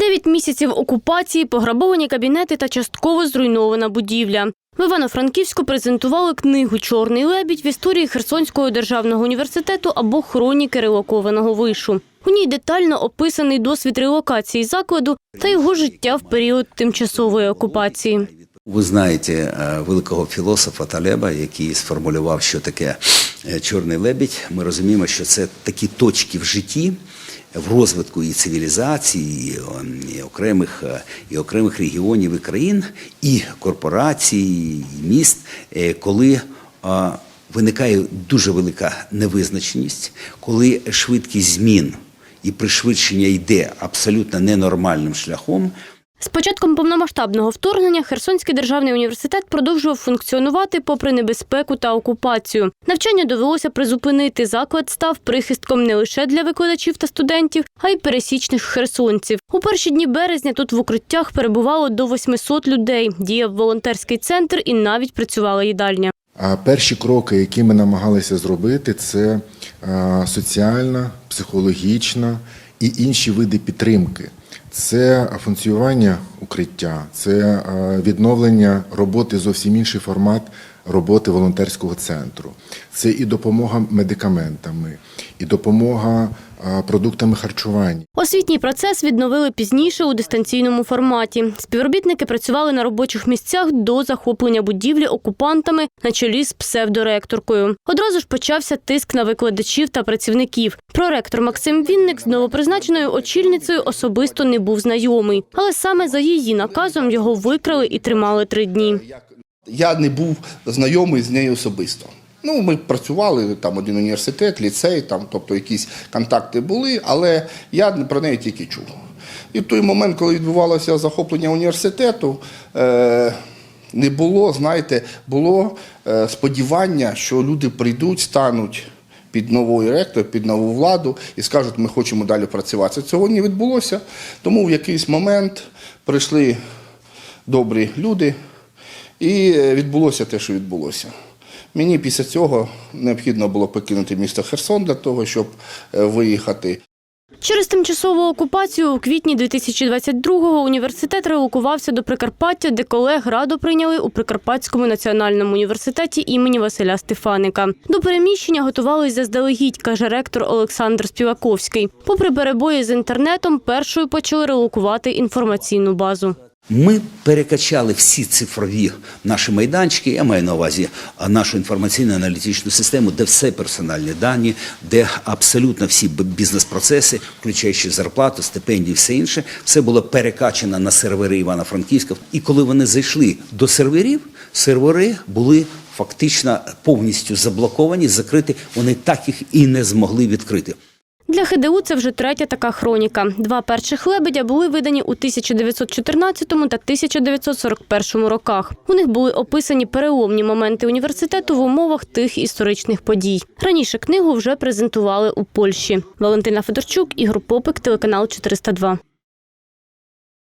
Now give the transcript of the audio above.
Дев'ять місяців окупації, пограбовані кабінети та частково зруйнована будівля. В Івано-Франківську презентували книгу Чорний лебідь в історії Херсонського державного університету або хроніки релокованого вишу. У ній детально описаний досвід релокації закладу та його життя в період тимчасової окупації. Ви знаєте е, великого філософа Талеба, який сформулював, що таке е, чорний лебідь. Ми розуміємо, що це такі точки в житті, в розвитку і цивілізації, і, і окремих е, і окремих регіонів і країн, і корпорацій, і міст, е, коли а, виникає дуже велика невизначеність, коли швидкість змін і пришвидшення йде абсолютно ненормальним шляхом. З початком повномасштабного вторгнення Херсонський державний університет продовжував функціонувати попри небезпеку та окупацію. Навчання довелося призупинити. Заклад став прихистком не лише для викладачів та студентів, а й пересічних херсонців. У перші дні березня тут в укриттях перебувало до 800 людей. Діяв волонтерський центр і навіть працювала їдальня. А перші кроки, які ми намагалися зробити, це е, соціальна, психологічна і інші види підтримки. Це функціонування укриття, це е, відновлення роботи зовсім інший формат роботи волонтерського центру. Це і допомога медикаментами, і допомога е, продуктами харчування. Освітній процес відновили пізніше у дистанційному форматі. Співробітники працювали на робочих місцях до захоплення будівлі окупантами на чолі з псевдоректоркою. Одразу ж почався тиск на викладачів та працівників. Проректор Максим Вінник з новопризначеною очільницею особисто не був знайомий, але саме за її наказом його викрали і тримали три дні. Я не був знайомий з нею особисто. Ну, ми працювали там один університет, ліцей, там, тобто якісь контакти були, але я про неї тільки чув. І в той момент, коли відбувалося захоплення університету, е, не було, знаєте, було е, сподівання, що люди прийдуть, стануть під новий ректор, під нову владу і скажуть, ми хочемо далі працювати. Цього не відбулося, тому в якийсь момент прийшли добрі люди, і е, відбулося те, що відбулося. Мені після цього необхідно було покинути місто Херсон для того, щоб е, виїхати. Через тимчасову окупацію у квітні 2022-го університет релокувався до Прикарпаття, де колег раду прийняли у Прикарпатському національному університеті імені Василя Стефаника. До переміщення готувались заздалегідь, каже ректор Олександр Співаковський. Попри перебої з інтернетом, першою почали релокувати інформаційну базу. Ми перекачали всі цифрові наші майданчики. Я маю на увазі нашу інформаційну аналітичну систему, де все персональні дані, де абсолютно всі бізнес-процеси, включаючи зарплату, стипендії, все інше, все було перекачано на сервери Івано-Франківська. І коли вони зайшли до серверів, сервери були фактично повністю заблоковані, закриті. Вони так їх і не змогли відкрити. Для ХДУ це вже третя така хроніка. Два перших лебедя були видані у 1914 та 1941 роках. У них були описані переломні моменти університету в умовах тих історичних подій. Раніше книгу вже презентували у Польщі. Валентина Федорчук, Ігор Попик, телеканал 402.